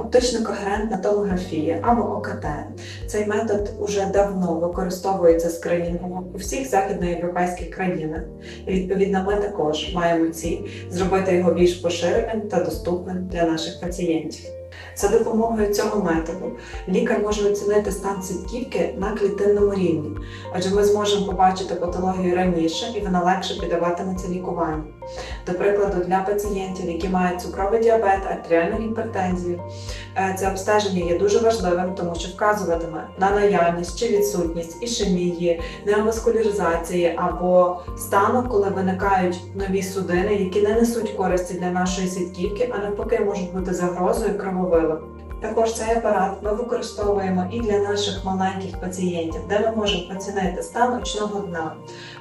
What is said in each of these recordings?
Оптично-когерентна томографія або ОКТ. Цей метод уже давно використовується скринінгом у всіх західноєвропейських країнах. Відповідно ми також маємо ціль зробити його більш поширеним та доступним для наших пацієнтів. За допомогою цього методу лікар може оцінити стан сітківки на клітинному рівні, адже ми зможемо побачити патологію раніше і вона легше піддаватиметься лікуванню. До прикладу, для пацієнтів, які мають цукровий діабет, артеріальну гіпертензію, е, це обстеження є дуже важливим, тому що вказуватиме на наявність чи відсутність ішемії, неоваскуляризації або стану, коли виникають нові судини, які не несуть користі для нашої сітківки, а навпаки можуть бути загрозою крововилок. Також цей апарат ми використовуємо і для наших маленьких пацієнтів, де ми можемо оцінити стан очного дна,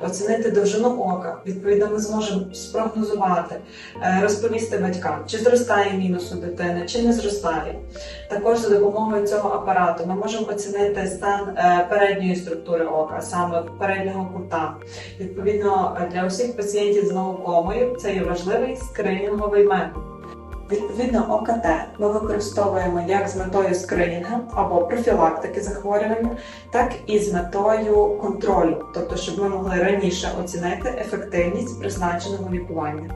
оцінити довжину ока. Відповідно, ми зможемо спрогнозувати, е, розповісти батькам, чи зростає мінус у дитини, чи не зростає. Також за допомогою цього апарату ми можемо оцінити стан е, передньої структури ока, саме переднього кута. Відповідно, для усіх пацієнтів з глаукомою це є важливий скринінговий метод. Відповідно, ОКТ ми використовуємо як з метою скринінгу або профілактики захворювання, так і з метою контролю, тобто, щоб ми могли раніше оцінити ефективність призначеного лікування.